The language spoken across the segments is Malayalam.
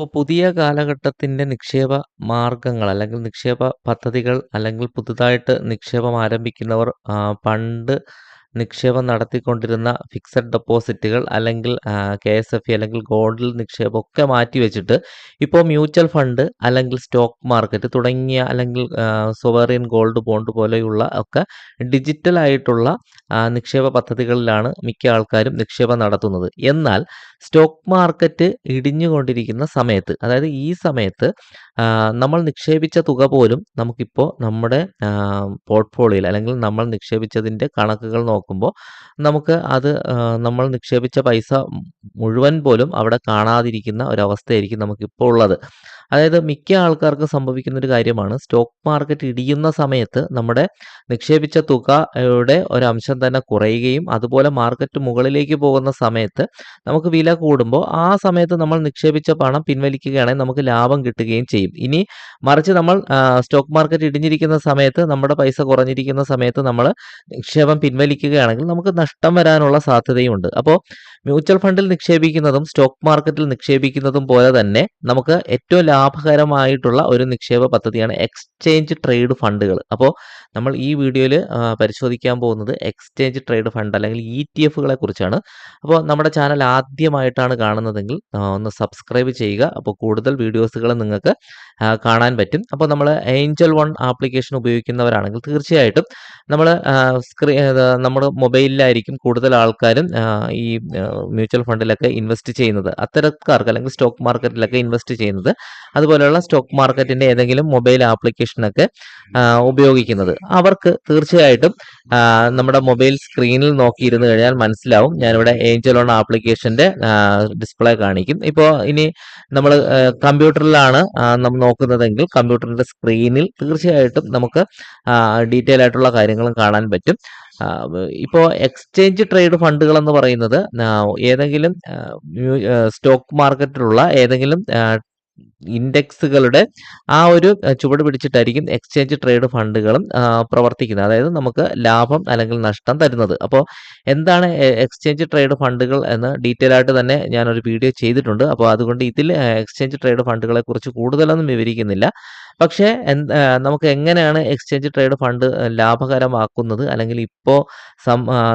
അപ്പോൾ പുതിയ കാലഘട്ടത്തിന്റെ നിക്ഷേപ മാർഗങ്ങൾ അല്ലെങ്കിൽ നിക്ഷേപ പദ്ധതികൾ അല്ലെങ്കിൽ പുതുതായിട്ട് നിക്ഷേപം ആരംഭിക്കുന്നവർ പണ്ട് നിക്ഷേപം നടത്തിക്കൊണ്ടിരുന്ന ഫിക്സഡ് ഡെപ്പോസിറ്റുകൾ അല്ലെങ്കിൽ കെ എസ് എഫ് അല്ലെങ്കിൽ ഗോൾഡിൽ നിക്ഷേപം ഒക്കെ മാറ്റി വെച്ചിട്ട് ഇപ്പോൾ മ്യൂച്വൽ ഫണ്ട് അല്ലെങ്കിൽ സ്റ്റോക്ക് മാർക്കറ്റ് തുടങ്ങിയ അല്ലെങ്കിൽ സൊവേറിയൻ ഗോൾഡ് ബോണ്ട് പോലെയുള്ള ഒക്കെ ഡിജിറ്റൽ ആയിട്ടുള്ള നിക്ഷേപ പദ്ധതികളിലാണ് മിക്ക ആൾക്കാരും നിക്ഷേപം നടത്തുന്നത്. എന്നാൽ സ്റ്റോക്ക് മാർക്കറ്റ് ഇടിഞ്ഞുകൊണ്ടിരിക്കുന്ന സമയത്ത് അതായത് ഈ സമയത്ത് നമ്മൾ നിക്ഷേപിച്ച തുക പോലും നമുക്കിപ്പോൾ നമ്മുടെ പോർട്ട്ഫോളിയോയിൽ അല്ലെങ്കിൽ നമ്മൾ നിക്ഷേപിച്ചതിന്റെ കണക്കുകൾ നോക്കുമ്പോൾ നമുക്ക് അത് നമ്മൾ നിക്ഷേപിച്ച പൈസ മുഴുവൻ പോലും അവിടെ കാണാതിരിക്കുന്ന ഒരവസ്ഥയായിരിക്കും നമുക്കിപ്പോൾ ഉള്ളത്. അതായത് മിക്ക ആൾക്കാർക്കും സംഭവിക്കുന്ന ഒരു കാര്യമാണ്. സ്റ്റോക്ക് മാർക്കറ്റ് ഇടിയുന്ന സമയത്ത് നമ്മുടെ നിക്ഷേപിച്ച തുകയുടെ ഒരു അംശം തന്നെ കുറയുകയും അതുപോലെ മാർക്കറ്റ് മുകളിലേക്ക് പോകുന്ന സമയത്ത് നമുക്ക് വില കൂടുമ്പോൾ ആ സമയത്ത് നമ്മൾ നിക്ഷേപിച്ച പണം പിൻവലിക്കുകയാണെങ്കിൽ നമുക്ക് ലാഭം കിട്ടുകയും ചെയ്യും. ഇനി മറിച്ച് നമ്മൾ സ്റ്റോക്ക് മാർക്കറ്റ് ഇടിഞ്ഞിരിക്കുന്ന സമയത്ത് നമ്മുടെ പൈസ കുറഞ്ഞിരിക്കുന്ന സമയത്ത് നമ്മൾ നിക്ഷേപം പിൻവലിക്കുകയാണെങ്കിൽ നമുക്ക് നഷ്ടം വരാനുള്ള സാധ്യതയുമുണ്ട് അപ്പോൾ മ്യൂച്വൽ ഫണ്ടിൽ നിക്ഷേപിക്കുന്നതും സ്റ്റോക്ക് മാർക്കറ്റിൽ നിക്ഷേപിക്കുന്നതും പോലെ തന്നെ നമുക്ക് ഏറ്റവും ലാഭകരമായിട്ടുള്ള ഒരു നിക്ഷേപ പദ്ധതിയാണ് എക്സ്ചേഞ്ച് ട്രേഡ് ഫണ്ടുകൾ അപ്പോൾ നമ്മൾ ഈ വീഡിയോയിൽ പരിശോധിക്കാൻ പോകുന്നത് എക്സ്ചേഞ്ച് ട്രേഡ് ഫണ്ട് അല്ലെങ്കിൽ ഇ ടി എഫുകളെ കുറിച്ചാണ്. അപ്പോൾ നമ്മുടെ ചാനൽ ആദ്യമായിട്ടാണ് കാണുന്നതെങ്കിൽ ഒന്ന് സബ്സ്ക്രൈബ് ചെയ്യുക. അപ്പോൾ കൂടുതൽ വീഡിയോസുകൾ നിങ്ങൾക്ക് കാണാൻ പറ്റും. അപ്പോൾ നമ്മൾ ഏഞ്ചൽ വൺ ആപ്ലിക്കേഷൻ ഉപയോഗിക്കുന്നവരാണെങ്കിൽ തീർച്ചയായിട്ടും നമ്മൾ സ്ക്രീ നമ്മുടെ മൊബൈലിലായിരിക്കും കൂടുതൽ ആൾക്കാരും ഈ മ്യൂച്വൽ ഫണ്ടിലൊക്കെ ഇൻവെസ്റ്റ് ചെയ്യുന്നത്. അത്തരക്കാർക്ക് അല്ലെങ്കിൽ സ്റ്റോക്ക് മാർക്കറ്റിലൊക്കെ ഇൻവെസ്റ്റ് ചെയ്യുന്നത്. അതുപോലെയുള്ള സ്റ്റോക്ക് മാർക്കറ്റിന്റെ ഏതെങ്കിലും മൊബൈൽ ആപ്ലിക്കേഷനൊക്കെ ഉപയോഗിക്കുന്നത്. അവർക്ക് തീർച്ചയായിട്ടും നമ്മുടെ മൊബൈൽ സ്ക്രീനിൽ നോക്കിയിരുന്നു കഴിഞ്ഞാൽ മനസ്സിലാവും. ഞാനിവിടെ ഏഞ്ചൽ ഓൺ ആപ്ലിക്കേഷന്റെ ഡിസ്പ്ലേ കാണിക്കും. ഇപ്പോൾ ഇനി നമ്മൾ കമ്പ്യൂട്ടറിലാണ് നമ്മൾ നോക്കുന്നതെങ്കിൽ കമ്പ്യൂട്ടറിന്റെ സ്ക്രീനിൽ തീർച്ചയായിട്ടും നമുക്ക് ഡീറ്റെയിൽ ആയിട്ടുള്ള കാര്യങ്ങളും കാണാൻ പറ്റും. ഇപ്പോൾ എക്സ്ചേഞ്ച് ട്രേഡ് ഫണ്ടുകൾ എന്ന് പറയുന്നത് ഏതെങ്കിലും സ്റ്റോക്ക് മാർക്കറ്റിലുള്ള ഏതെങ്കിലും ഇൻഡെക്സുകളുടെ ആ ഒരു ചുവട് പിടിച്ചിട്ടായിരിക്കും എക്സ്ചേഞ്ച് ട്രേഡ് ഫണ്ടുകളും പ്രവർത്തിക്കുന്നത്. അതായത് നമുക്ക് ലാഭം അല്ലെങ്കിൽ നഷ്ടം തരുന്നത്. അപ്പോൾ എന്താണ് എക്സ്ചേഞ്ച് ട്രേഡ് ഫണ്ടുകൾ എന്ന് ഡീറ്റെയിൽ ആയിട്ട് തന്നെ ഞാനൊരു വീഡിയോ ചെയ്തിട്ടുണ്ട്. അപ്പോൾ അതുകൊണ്ട് ഇതിൽ എക്സ്ചേഞ്ച് ട്രേഡ് ഫണ്ടുകളെ കുറിച്ച് കൂടുതലൊന്നും വിവരിക്കുന്നില്ല. പക്ഷേ നമുക്ക് എങ്ങനെയാണ് എക്സ്ചേഞ്ച് ട്രേഡ് ഫണ്ട് ലാഭകരമാക്കുന്നത്? അല്ലെങ്കിൽ ഇപ്പോൾ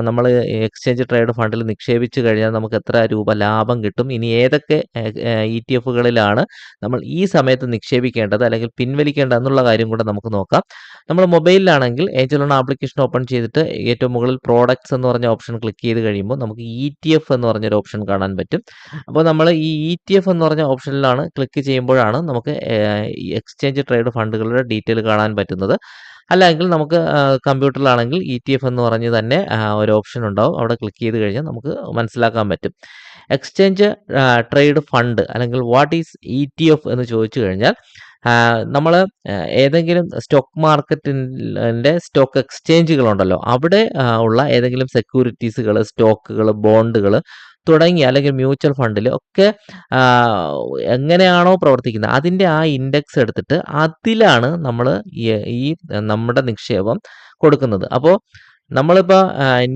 നമ്മൾ എക്സ്ചേഞ്ച് ട്രേഡ് ഫണ്ടിൽ നിക്ഷേപിച്ചു കഴിഞ്ഞാൽ നമുക്ക് എത്ര രൂപ ലാഭം കിട്ടും? ഇനി ഏതൊക്കെ ഇ ടി എഫുകളിലാണ് നമ്മൾ ഈ സമയത്ത് നിക്ഷേപിക്കേണ്ടത്? അല്ലെങ്കിൽ പിൻവലിക്കേണ്ടത് എന്നുള്ള കാര്യം കൂടെ നമുക്ക് നോക്കാം. നമ്മൾ മൊബൈലിലാണെങ്കിൽ ഏഞ്ചലോൺ ആപ്ലിക്കേഷൻ ഓപ്പൺ ചെയ്തിട്ട് ഏറ്റവും മുകളിൽ പ്രോഡക്ട്സ് എന്ന് പറഞ്ഞ ഓപ്ഷൻ ക്ലിക്ക് ചെയ്ത് കഴിയുമ്പോൾ നമുക്ക് ഇ ടി എഫ് എന്ന് പറഞ്ഞൊരു ഓപ്ഷൻ കാണാൻ പറ്റും. അപ്പോൾ നമ്മൾ ഈ ഇ ടി എഫ് എന്ന് പറഞ്ഞ ഓപ്ഷനിലാണ് ക്ലിക്ക് ചെയ്യുമ്പോഴാണ് നമുക്ക് എക്സ്ചേഞ്ച് ട്രേഡ് ഫണ്ടുകളുടെ ഡീറ്റെയിൽ കാണാൻ പറ്റുന്നത്. അല്ലെങ്കിൽ നമുക്ക് കമ്പ്യൂട്ടറിലാണെങ്കിൽ ഇ ടി എഫ് എന്ന് പറഞ്ഞ് തന്നെ ഒരു ഓപ്ഷൻ ഉണ്ടാവും. അവിടെ ക്ലിക്ക് ചെയ്ത് കഴിഞ്ഞാൽ നമുക്ക് മനസ്സിലാക്കാൻ പറ്റും. എക്സ്ചേഞ്ച് ട്രേഡ് ഫണ്ട് അല്ലെങ്കിൽ what is E T F എന്ന് ചോദിച്ചു കഴിഞ്ഞാൽ നമ്മൾ ഏതെങ്കിലും സ്റ്റോക്ക് മാർക്കറ്റിന്റെ സ്റ്റോക്ക് എക്സ്ചേഞ്ചുകളുണ്ടല്ലോ അവിടെ ഉള്ള ഏതെങ്കിലും സെക്യൂരിറ്റീസുകൾ സ്റ്റോക്കുകൾ ബോണ്ടുകൾ തുടങ്ങി അല്ലെങ്കിൽ മ്യൂച്വൽ ഫണ്ടിൽ ഒക്കെ എങ്ങനെയാണോ പ്രവർത്തിക്കുന്നത് അതിന്റെ ആ ഇൻഡെക്സ് എടുത്തിട്ട് അതിലാണ് നമ്മൾ ഈ നമ്മുടെ നിക്ഷേപം കൊടുക്കുന്നത്. അപ്പോൾ നമ്മളിപ്പോൾ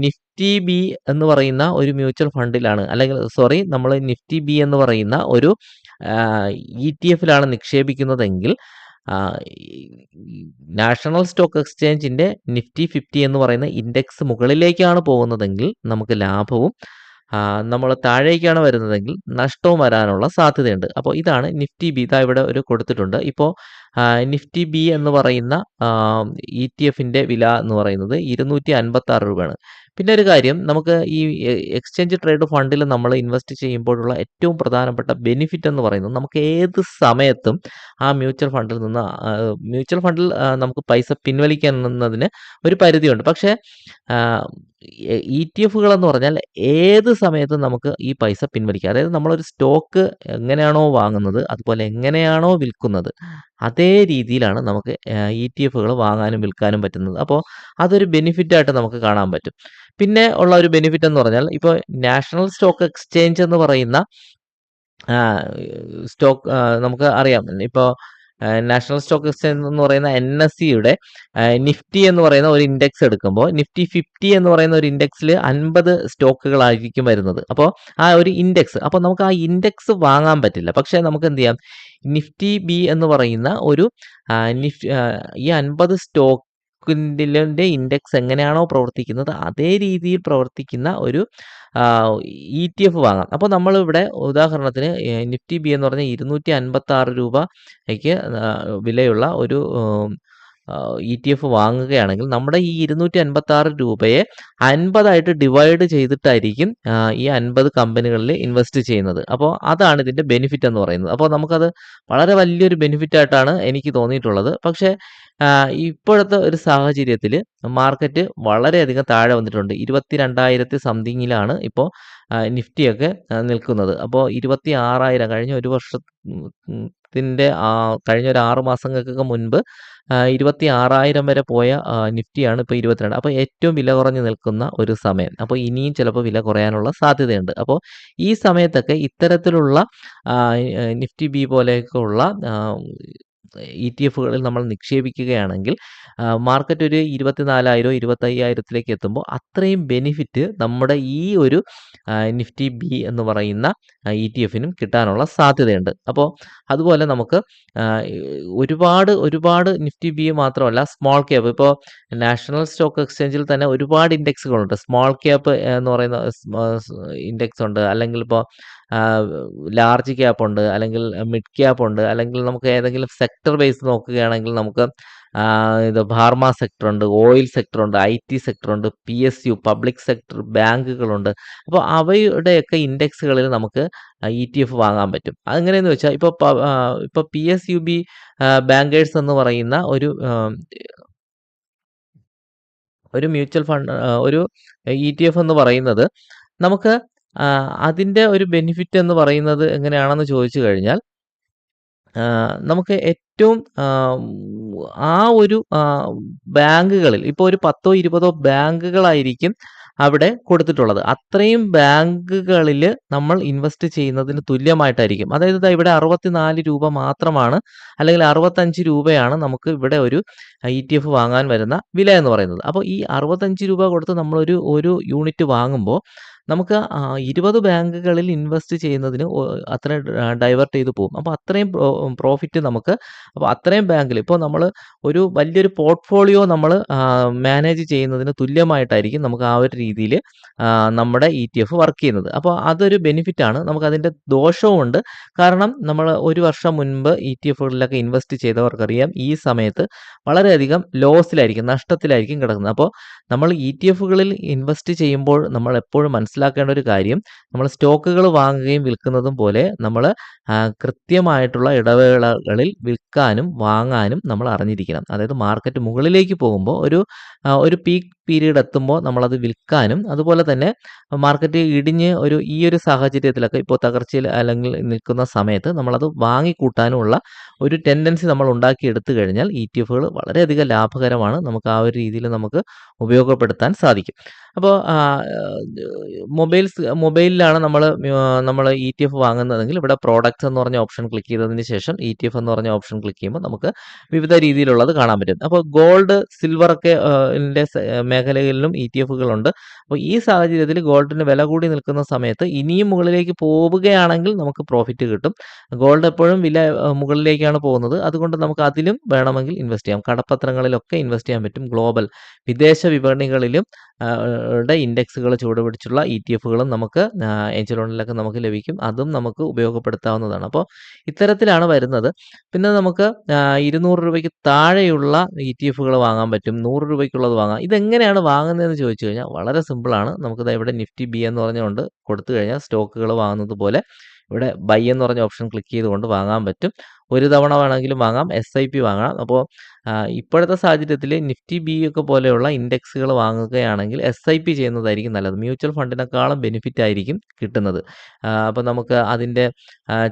നിഫ്റ്റി ബി എന്ന് പറയുന്ന ഒരു മ്യൂച്വൽ ഫണ്ടിലാണ് അല്ലെങ്കിൽ സോറി നമ്മൾ നിഫ്റ്റി ബി എന്ന് പറയുന്ന ഒരു ഇ ടി എഫിലാണ് നിക്ഷേപിക്കുന്നതെങ്കിൽ നാഷണൽ സ്റ്റോക്ക് എക്സ്ചേഞ്ചിന്റെ നിഫ്റ്റി ഫിഫ്റ്റി എന്ന് പറയുന്ന ഇൻഡെക്സ് മുകളിലേക്കാണ് പോകുന്നതെങ്കിൽ നമുക്ക് ലാഭവും നമ്മൾ താഴേക്കാണ് വരുന്നതെങ്കിൽ നഷ്ടവും വരാനുള്ള സാധ്യതയുണ്ട്. അപ്പോൾ ഇതാണ് നിഫ്റ്റി ബി. ഇതാ ഇവിടെ ഒരു കൊടുത്തിട്ടുണ്ട്. ഇപ്പോൾ നിഫ്റ്റി ബി എന്ന് പറയുന്ന ഇ ടി എഫിന്റെ വില എന്ന് പറയുന്നത് ഇരുന്നൂറ്റി അൻപത്തി ആറ് രൂപയാണ്. പിന്നെ ഒരു കാര്യം നമുക്ക് ഈ എക്സ്ചേഞ്ച് ട്രേഡ് ഫണ്ടിൽ നമ്മൾ ഇൻവെസ്റ്റ് ചെയ്യുമ്പോഴുള്ള ഏറ്റവും പ്രധാനപ്പെട്ട ബെനിഫിറ്റ് എന്ന് പറയുന്നത് നമുക്ക് ഏത് സമയത്തും ആ മ്യൂച്വൽ ഫണ്ടിൽ നിന്ന് മ്യൂച്വൽ ഫണ്ടിൽ നമുക്ക് പൈസ പിൻവലിക്കുന്നതിന് ഒരു പരിധിയുണ്ട്. പക്ഷേ ഇ ടി എഫുകൾ എന്ന് പറഞ്ഞാൽ ഏത് സമയത്തും നമുക്ക് ഈ പൈസ പിൻവലിക്കാം. അതായത് നമ്മളൊരു സ്റ്റോക്ക് എങ്ങനെയാണോ വാങ്ങുന്നത് അതുപോലെ എങ്ങനെയാണോ വിൽക്കുന്നത് അതേ രീതിയിലാണ് നമുക്ക് ഇ ടി എഫുകൾ വാങ്ങാനും വിൽക്കാനും പറ്റുന്നത്. അപ്പോൾ അതൊരു ബെനിഫിറ്റായിട്ട് നമുക്ക് കാണാൻ പറ്റും. പിന്നെ ഉള്ള ഒരു ബെനിഫിറ്റ് എന്ന് പറഞ്ഞാൽ ഇപ്പോൾ നാഷണൽ സ്റ്റോക്ക് എക്സ്ചേഞ്ച് എന്ന് പറയുന്ന സ്റ്റോക്ക് നമുക്ക് അറിയാം. ഇപ്പോൾ നാഷണൽ സ്റ്റോക്ക് എക്സ്ചേഞ്ച് എന്ന് പറയുന്ന എൻ എസ് സിയുടെ നിഫ്റ്റി എന്ന് പറയുന്ന ഒരു ഇൻഡെക്സ് എടുക്കുമ്പോൾ നിഫ്റ്റി ഫിഫ്റ്റി എന്ന് പറയുന്ന ഒരു ഇൻഡെക്സിൽ അൻപത് സ്റ്റോക്കുകളായിരിക്കും വരുന്നത്. അപ്പോൾ ആ ഒരു ഇൻഡെക്സ് അപ്പോൾ നമുക്ക് ആ ഇൻഡെക്സ് വാങ്ങാൻ പറ്റില്ല. പക്ഷേ നമുക്ക് എന്ത് ചെയ്യാം? നിഫ്റ്റി ബി എന്ന് പറയുന്ന ഒരു നിഫ് ഈ അൻപത് സ്റ്റോക്ക് ിന്റെ ഇൻഡെക്സ് എങ്ങനെയാണോ പ്രവർത്തിക്കുന്നത് അതേ രീതിയിൽ പ്രവർത്തിക്കുന്ന ഒരു ഇ ടി എഫ് വാങ്ങാം. അപ്പോൾ നമ്മളിവിടെ ഉദാഹരണത്തിന് നിഫ്റ്റി ബി എന്ന് പറഞ്ഞാൽ ഇരുന്നൂറ്റി അൻപത്തി ആറ് രൂപയ്ക്ക് വിലയുള്ള ഒരു ഇ ടി എഫ് വാങ്ങുകയാണെങ്കിൽ നമ്മുടെ ഈ ഇരുന്നൂറ്റി അൻപത്തി ആറ് രൂപയെ അൻപതായിട്ട് ഡിവൈഡ് ചെയ്തിട്ടായിരിക്കും ഈ അൻപത് കമ്പനികളിൽ ഇൻവെസ്റ്റ് ചെയ്യുന്നത്. അപ്പോൾ അതാണ് ഇതിന്റെ ബെനിഫിറ്റ് എന്ന് പറയുന്നത്. അപ്പോൾ നമുക്കത് വളരെ വലിയൊരു ബെനിഫിറ്റ് ആയിട്ടാണ് എനിക്ക് തോന്നിയിട്ടുള്ളത്. പക്ഷേ ഇപ്പോഴത്തെ ഒരു സാഹചര്യത്തിൽ മാർക്കറ്റ് വളരെയധികം താഴെ വന്നിട്ടുണ്ട്. ഇരുപത്തി രണ്ടായിരത്തി സംതിങ്ങിലാണ് ഇപ്പോൾ നിഫ്റ്റിയൊക്കെ നിൽക്കുന്നത്. അപ്പോൾ ഇരുപത്തി ആറായിരം കഴിഞ്ഞ ഒരു വർഷത്തിന്റെ കഴിഞ്ഞ ഒരു ആറ് മാസങ്ങൾക്കൊക്കെ മുൻപ് ഇരുപത്തി ആറായിരം വരെ പോയ നിഫ്റ്റിയാണ് ഇപ്പോൾ ഇരുപത്തിരണ്ട്. അപ്പോൾ ഏറ്റവും വില കുറഞ്ഞ് നിൽക്കുന്ന ഒരു സമയം. അപ്പോൾ ഇനിയും ചിലപ്പോൾ വില കുറയാനുള്ള സാധ്യതയുണ്ട്. അപ്പോൾ ഈ സമയത്തൊക്കെ ഇത്തരത്തിലുള്ള നിഫ്റ്റി ബി പോലെയൊക്കെ ഉള്ള ഇ ടി എഫുകളിൽ നമ്മൾ നിക്ഷേപിക്കുകയാണെങ്കിൽ മാർക്കറ്റ് ഒരു ഇരുപത്തിനാലായിരം ഇരുപത്തയ്യായിരത്തിലേക്ക് എത്തുമ്പോൾ അത്രയും ബെനിഫിറ്റ് നമ്മുടെ ഈ ഒരു നിഫ്റ്റി ബി എന്ന് പറയുന്ന ഇ ടി എഫിനും കിട്ടാനുള്ള സാധ്യതയുണ്ട്. അപ്പോൾ അതുപോലെ നമുക്ക് ഒരുപാട് ഒരുപാട് നിഫ്റ്റി ബി മാത്രമല്ല സ്മോൾ ക്യാപ്പ് ഇപ്പോൾ നാഷണൽ സ്റ്റോക്ക് എക്സ്ചേഞ്ചിൽ തന്നെ ഒരുപാട് ഇൻഡെക്സുകളുണ്ട് സ്മോൾ ക്യാപ്പ് എന്ന് പറയുന്ന ഇൻഡെക്സ് ഉണ്ട്. അല്ലെങ്കിൽ ഇപ്പോൾ ലാർജ് ക്യാപ്പ് ഉണ്ട് അല്ലെങ്കിൽ മിഡ് ക്യാപ്പ് ഉണ്ട് അല്ലെങ്കിൽ നമുക്ക് ഏതെങ്കിലും സെക്ടർ ബേസ് നോക്കുകയാണെങ്കിൽ നമുക്ക് ഇത് ഫാർമ സെക്ടർ ഉണ്ട് ഓയിൽ സെക്ടർ ഉണ്ട് ഐ ടി സെക്ടർ ഉണ്ട് P S U public sector ബാങ്കുകളുണ്ട്. അപ്പോൾ അവയുടെയൊക്കെ ഇൻഡെക്സുകളിൽ നമുക്ക് ഇ ടി എഫ് വാങ്ങാൻ പറ്റും. അതെങ്ങനെയെന്ന് വെച്ചാൽ ഇപ്പോൾ ഇപ്പോൾ P S U B bankers എന്ന് പറയുന്ന ഒരു ഒരു മ്യൂച്വൽ ഫണ്ട് ഒരു ഇ ടി എഫ് എന്ന് പറയുന്നത് നമുക്ക് അതിന്റെ ഒരു ബെനിഫിറ്റ് എന്ന് പറയുന്നത് എങ്ങനെയാണെന്ന് ചോദിച്ചു കഴിഞ്ഞാൽ നമുക്ക് ഏറ്റവും ആ, ഒരു ബാങ്കുകളിൽ ഇപ്പോൾ ഒരു പത്തോ ഇരുപതോ ബാങ്കുകളായിരിക്കും അവിടെ കൊടുത്തിട്ടുള്ളത്. അത്രയും ബാങ്കുകളിൽ നമ്മൾ ഇൻവെസ്റ്റ് ചെയ്യുന്നതിന് തുല്യമായിട്ടായിരിക്കും. അതായത് ഇവിടെ അറുപത്തിനാല് രൂപ മാത്രമാണ് അല്ലെങ്കിൽ അറുപത്തഞ്ച് രൂപയാണ് നമുക്ക് ഇവിടെ ഒരു ഇ ടി എഫ് വാങ്ങാൻ വരുന്ന വില എന്ന് പറയുന്നത്. അപ്പോൾ ഈ അറുപത്തഞ്ച് രൂപ കൊടുത്ത് നമ്മളൊരു ഒരു യൂണിറ്റ് വാങ്ങുമ്പോൾ നമുക്ക് ഇരുപത് ബാങ്കുകളിൽ ഇൻവെസ്റ്റ് ചെയ്യുന്നതിന് അത്ര ഡൈവേർട്ട് ചെയ്ത് പോകും. അപ്പോൾ അത്രയും പ്രോഫിറ്റ് നമുക്ക് അപ്പോൾ അത്രയും ബാങ്കിൽ ഇപ്പോൾ നമ്മൾ ഒരു വലിയൊരു പോർട്ട്ഫോളിയോ നമ്മൾ മാനേജ് ചെയ്യുന്നതിന് തുല്യമായിട്ടായിരിക്കും നമുക്ക് ആ ഒരു രീതിയിൽ നമ്മുടെ ഇ ടി എഫ് വർക്ക് ചെയ്യുന്നത്. അപ്പോൾ അതൊരു ബെനിഫിറ്റ് ആണ് ബെനിഫിറ്റാണ്. നമുക്കതിന്റെ ദോഷവുമുണ്ട് കാരണം നമ്മൾ ഒരു വർഷം മുൻപ് ഇ ടി എഫുകളിലൊക്കെ ഇൻവെസ്റ്റ് ചെയ്തവർക്കറിയാം ഈ സമയത്ത് വളരെയധികം ലോസിലായിരിക്കും നഷ്ടത്തിലായിരിക്കും കിടക്കുന്നത്. അപ്പോൾ നമ്മൾ ഇ ടി എഫുകളിൽ ഇൻവെസ്റ്റ് ചെയ്യുമ്പോൾ നമ്മൾ എപ്പോഴും മനസ്സിലാക്കേണ്ട ഒരു കാര്യം. നമ്മൾ സ്റ്റോക്കുകൾ വാങ്ങുകയും വിൽക്കുന്നതും പോലെ നമ്മൾ കൃത്യമായിട്ടുള്ള ഇടവേളകളിൽ വിൽക്കാനും വാങ്ങാനും നമ്മൾ അറിഞ്ഞിരിക്കണം. അതായത് മാർക്കറ്റ് മുകളിലേക്ക് പോകുമ്പോൾ ഒരു ഒരു പീക്ക് പീരീഡ് എത്തുമ്പോൾ നമ്മളത് വിൽക്കാനും അതുപോലെ തന്നെ മാർക്കറ്റ് ഇടിഞ്ഞ് ഒരു ഈ ഒരു സാഹചര്യത്തിലൊക്കെ ഇപ്പോൾ തകർച്ചയിൽ അല്ലെങ്കിൽ നിൽക്കുന്ന സമയത്ത് നമ്മളത് വാങ്ങിക്കൂട്ടാനുമുള്ള ഒരു ടെൻഡൻസി നമ്മൾ ഉണ്ടാക്കി എടുത്തു കഴിഞ്ഞാൽ ഇ ടി എഫുകൾ വളരെയധികം ലാഭകരമാണ്. നമുക്ക് ആ ഒരു രീതിയിൽ നമുക്ക് ഉപയോഗപ്പെടുത്താൻ സാധിക്കും. അപ്പോൾ മൊബൈൽസ് മൊബൈലിലാണ് നമ്മൾ നമ്മൾ ഇ ടി എഫ് വാങ്ങുന്നതെങ്കിൽ ഇവിടെ പ്രോഡക്റ്റ്സ് എന്ന് പറഞ്ഞ ഓപ്ഷൻ ക്ലിക്ക് ചെയ്തതിന് ശേഷം ഇ ടി എഫ് എന്ന് പറഞ്ഞ ഓപ്ഷൻ ക്ലിക്ക് ചെയ്യുമ്പോൾ നമുക്ക് വിവിധ രീതിയിലുള്ളത് കാണാൻ പറ്റും. അപ്പോൾ ഗോൾഡ് സിൽവർ ഒക്കെ മേഖലകളിലും ഇ ടി എഫുകളുണ്ട് അപ്പോൾ ഈ സാഹചര്യത്തിൽ ഗോൾഡിന് വില കൂടി നിൽക്കുന്ന സമയത്ത് ഇനിയും മുകളിലേക്ക് പോവുകയാണെങ്കിൽ നമുക്ക് പ്രോഫിറ്റ് കിട്ടും. ഗോൾഡ് എപ്പോഴും വില മുകളിലേക്കാണ് പോകുന്നത്. അതുകൊണ്ട് നമുക്ക് അതിലും വേണമെങ്കിൽ ഇൻവെസ്റ്റ് ചെയ്യാം. കടപ്പത്രങ്ങളിലൊക്കെ ഇൻവെസ്റ്റ് ചെയ്യാൻ പറ്റും. ഗ്ലോബൽ വിദേശ വിപണികളിലും ആ, ടെ ഇൻഡെക്സുകൾ ചൂടുപിടിച്ചുള്ള ഇ ടി എഫുകളും നമുക്ക് ഏഞ്ചലോണിലൊക്കെ നമുക്ക് ലഭിക്കും. അതും നമുക്ക് ഉപയോഗപ്പെടുത്താവുന്നതാണ്. അപ്പോൾ ഇത്തരത്തിലാണ് വരുന്നത്. പിന്നെ നമുക്ക് ഇരുന്നൂറ് രൂപയ്ക്ക് താഴെയുള്ള ഇ ടി എഫുകൾ വാങ്ങാൻ പറ്റും. നൂറ് രൂപയ്ക്കുള്ളത് വാങ്ങാം. ഇതെങ്ങനെയാണ് വാങ്ങുന്നതെന്ന് ചോദിച്ചു കഴിഞ്ഞാൽ വളരെ സിമ്പിളാണ്. നമുക്ക് ദാ ഇവിടെ നിഫ്റ്റി ബി എന്ന് പറഞ്ഞുകൊണ്ട് കൊടുത്തു കഴിഞ്ഞാൽ സ്റ്റോക്കുകൾ വാങ്ങുന്നത് പോലെ ഇവിടെ ബൈ എന്ന് പറഞ്ഞ ഓപ്ഷൻ ക്ലിക്ക് ചെയ്തുകൊണ്ട് വാങ്ങാൻ പറ്റും. ഒരു തവണ വേണമെങ്കിലും വാങ്ങാം എസ് ഐ പി വാങ്ങാം അപ്പോൾ ഇപ്പോഴത്തെ സാഹചര്യത്തിൽ നിഫ്റ്റി ബി ഒക്കെ പോലെയുള്ള ഇൻഡെക്സുകൾ വാങ്ങുകയാണെങ്കിൽ എസ് ഐ പി ചെയ്യുന്നതായിരിക്കും നല്ലത്. മ്യൂച്വൽ ഫണ്ടിനേക്കാളും ബെനിഫിറ്റ് ആയിരിക്കും കിട്ടുന്നത്. അപ്പോൾ നമുക്ക് അതിന്റെ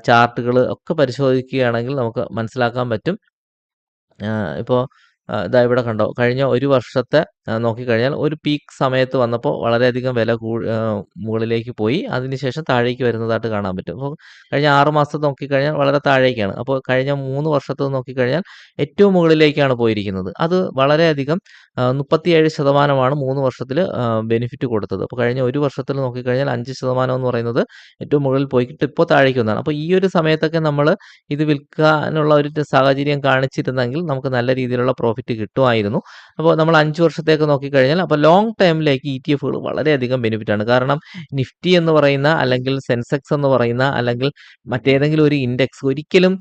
ചാർട്ടുകൾ ഒക്കെ പരിശോധിക്കുകയാണെങ്കിൽ നമുക്ക് മനസ്സിലാക്കാൻ പറ്റും. ഇപ്പോൾ ഇതാ ഇവിടെ കണ്ടോ കഴിഞ്ഞ ഒരു വർഷത്തെ നോക്കിക്കഴിഞ്ഞാൽ ഒരു പീക്ക് സമയത്ത് വന്നപ്പോൾ വളരെയധികം വില കൂ മുകളിലേക്ക് പോയി. അതിനുശേഷം താഴേക്ക് വരുന്നതായിട്ട് കാണാൻ പറ്റും. അപ്പോൾ കഴിഞ്ഞ ആറ് മാസത്തെ നോക്കിക്കഴിഞ്ഞാൽ വളരെ താഴേക്കാണ്. അപ്പോൾ കഴിഞ്ഞ മൂന്ന് വർഷത്തെ നോക്കിക്കഴിഞ്ഞാൽ ഏറ്റവും മുകളിലേക്കാണ് പോയിരിക്കുന്നത്. അത് വളരെയധികം മുപ്പത്തിയേഴ് ശതമാനമാണ് മൂന്ന് വർഷത്തിൽ ബെനിഫിറ്റ് കൊടുത്തത്. അപ്പോൾ കഴിഞ്ഞ ഒരു വർഷത്തിൽ നോക്കിക്കഴിഞ്ഞാൽ അഞ്ച് ശതമാനം എന്ന് പറയുന്നത് ഏറ്റവും മുകളിൽ പോയിട്ട് ഇപ്പോൾ താഴേക്ക് വന്നതാണ്. അപ്പോൾ ഈ ഒരു സമയത്തൊക്കെ നമ്മൾ ഇത് വിൽക്കാനുള്ള ഒരു സാഹചര്യം കാണിച്ചിരുന്നെങ്കിൽ നമുക്ക് നല്ല രീതിയിലുള്ള പ്രോഫിറ്റ് കിട്ടുമായിരുന്നു. അപ്പോൾ നമ്മൾ അഞ്ച് വർഷത്തേക്ക് നോക്കിക്കഴിഞ്ഞാൽ അപ്പോൾ ലോങ് ടൈമിലേക്ക് ഇ ടി എഫുകൾ വളരെയധികം ബെനിഫിറ്റ് ആണ്. കാരണം നിഫ്റ്റി എന്ന് പറയുന്ന അല്ലെങ്കിൽ സെൻസെക്സ് എന്ന് പറയുന്ന അല്ലെങ്കിൽ മറ്റേതെങ്കിലും ഒരു ഇൻഡെക്സ് ഒരിക്കലും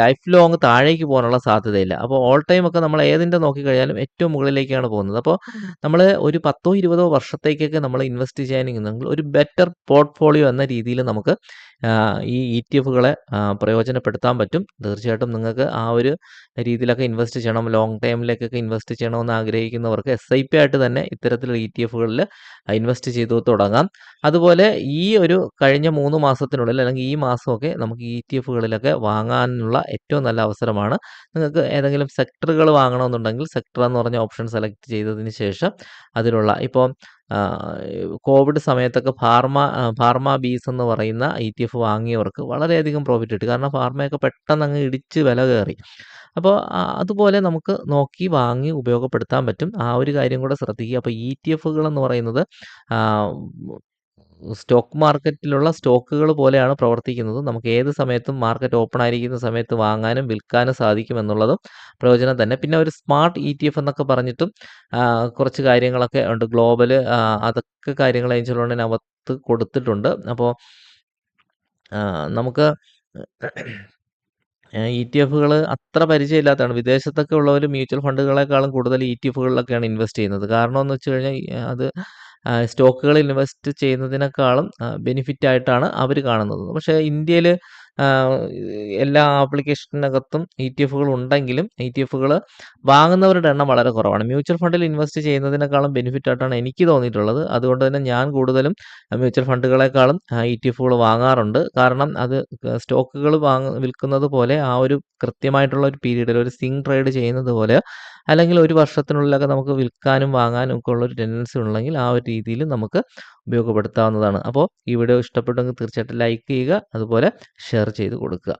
ലൈഫ് ലോങ് താഴേക്ക് പോകാനുള്ള സാധ്യതയില്ല. അപ്പോൾ ഓൾ ടൈം ഒക്കെ നമ്മൾ ഏതിന്റെ നോക്കിക്കഴിഞ്ഞാലും ഏറ്റവും മുകളിലേക്കാണ് പോകുന്നത്. അപ്പോൾ നമ്മൾ ഒരു പത്തോ ഇരുപതോ വർഷത്തേക്കൊക്കെ നമ്മൾ ഇൻവെസ്റ്റ് ചെയ്യാനെങ്കിൽ ഒരു ബെറ്റർ പോർട്ട്ഫോളിയോ എന്ന രീതിയിൽ നമുക്ക് ഈ ഇ ടി എഫുകളെ പ്രയോജനപ്പെടുത്താൻ പറ്റും. തീർച്ചയായിട്ടും നിങ്ങൾക്ക് ആ ഒരു രീതിയിലൊക്കെ ഇൻവെസ്റ്റ് ചെയ്യണം. ലോങ് ടൈമിലേക്കൊക്കെ ഇൻവെസ്റ്റ് ചെയ്യണമെന്ന് ആഗ്രഹിക്കുന്നവർക്ക് എസ് ഐ പി ആയിട്ട് തന്നെ ഇത്തരത്തിലുള്ള ഇ ടി എഫുകളിൽ ഇൻവെസ്റ്റ് ചെയ്തു തുടങ്ങാം. അതുപോലെ ഈ ഒരു കഴിഞ്ഞ മൂന്ന് മാസത്തിനുള്ളിൽ അല്ലെങ്കിൽ ഈ മാസമൊക്കെ നമുക്ക് ഇ ടി എഫുകളിലൊക്കെ വാങ്ങാനുള്ള ഏറ്റവും നല്ല അവസരമാണ്. നിങ്ങൾക്ക് ഏതെങ്കിലും സെക്ടറുകൾ വാങ്ങണമെന്നുണ്ടെങ്കിൽ സെക്ടർ എന്ന് പറഞ്ഞ ഓപ്ഷൻ സെലക്ട് ചെയ്തതിന് ശേഷം അതിലുള്ള ഇപ്പോൾ കോവിഡ് സമയത്തൊക്കെ ഫാർമ ഫാർമ ബീസ് എന്ന് പറയുന്ന ഇ ടി എഫ് വാങ്ങിയവർക്ക് വളരെയധികം പ്രോഫിറ്റ് കിട്ടി. കാരണം ഫാർമയൊക്കെ പെട്ടെന്ന് അങ്ങ് ഇടിച്ച് വില കയറി. അപ്പോൾ അതുപോലെ നമുക്ക് നോക്കി വാങ്ങി ഉപയോഗപ്പെടുത്താൻ പറ്റും. ആ ഒരു കാര്യം കൂടെ ശ്രദ്ധിക്കുക. അപ്പോൾ ഇ ടി എഫുകൾ എന്ന് പറയുന്നത് സ്റ്റോക്ക് മാർക്കറ്റിലുള്ള സ്റ്റോക്കുകൾ പോലെയാണ് പ്രവർത്തിക്കുന്നത്. നമുക്ക് ഏത് സമയത്തും മാർക്കറ്റ് ഓപ്പൺ ആയിരിക്കുന്ന സമയത്ത് വാങ്ങാനും വിൽക്കാനും സാധിക്കും എന്നുള്ളതും പ്രയോജനം തന്നെ. പിന്നെ ഒരു സ്മാർട്ട് ഇ ടി എഫ് എന്നൊക്കെ പറഞ്ഞിട്ടും കുറച്ച് കാര്യങ്ങളൊക്കെ ഉണ്ട്. ഗ്ലോബൽ അതൊക്കെ കാര്യങ്ങൾ ഏഞ്ചൽ ലോണിനകത്ത് കൊടുത്തിട്ടുണ്ട് അപ്പോൾ നമുക്ക് ഇ ടി എഫുകൾ അത്ര പരിചയമില്ലാത്തതാണ്. വിദേശത്തൊക്കെ ഉള്ളവർ മ്യൂച്വൽ ഫണ്ടുകളെക്കാളും കൂടുതൽ ഇ ടി എഫുകളിലൊക്കെയാണ് ഇൻവെസ്റ്റ് ചെയ്യുന്നത്. കാരണം എന്ന് വെച്ച് കഴിഞ്ഞാൽ അത് സ്റ്റോക്കുകളിൽ ഇൻവെസ്റ്റ് ചെയ്യുന്നതിനേക്കാളും ബെനിഫിറ്റ് ആയിട്ടാണ് അവർ കാണുന്നത്. പക്ഷേ ഇന്ത്യയിൽ എല്ലാ ആപ്ലിക്കേഷനകത്തും ഇ ടി എഫുകൾ ഉണ്ടെങ്കിലും ഇ ടി എഫുകൾ വാങ്ങുന്നവരുടെ എണ്ണം വളരെ കുറവാണ്. മ്യൂച്വൽ ഫണ്ടിൽ ഇൻവെസ്റ്റ് ചെയ്യുന്നതിനേക്കാളും ബെനിഫിറ്റ് ആയിട്ടാണ് എനിക്ക് തോന്നിയിട്ടുള്ളത്. അതുകൊണ്ട് തന്നെ ഞാൻ കൂടുതലും മ്യൂച്വൽ ഫണ്ടുകളെക്കാളും ഇ ടി എഫുകൾ വാങ്ങാറുണ്ട്. കാരണം അത് സ്റ്റോക്കുകൾ വാങ്ങ വിൽക്കുന്നത് പോലെ ആ ഒരു കൃത്യമായിട്ടുള്ള ഒരു പീരീഡിൽ ഒരു സിങ് ട്രേഡ് ചെയ്യുന്നത് പോലെ അല്ലെങ്കിൽ ഒരു വർഷത്തിനുള്ളിലൊക്കെ നമുക്ക് വിൽക്കാനും വാങ്ങാനും ഒക്കെ ഉള്ള ഒരു ടെൻഡൻസി ഉണ്ടെങ്കിൽ ആ ഒരു രീതിയിൽ നമുക്ക് ഉപയോഗപ്പെടുത്താവുന്നതാണ്. അപ്പോൾ ഈ വീഡിയോ ഇഷ്ടപ്പെട്ടെങ്കിൽ തീർച്ചയായിട്ടും ലൈക്ക് ചെയ്യുക അതുപോലെ ഷെയർ ചെയ്ത് കൊടുക്കുക.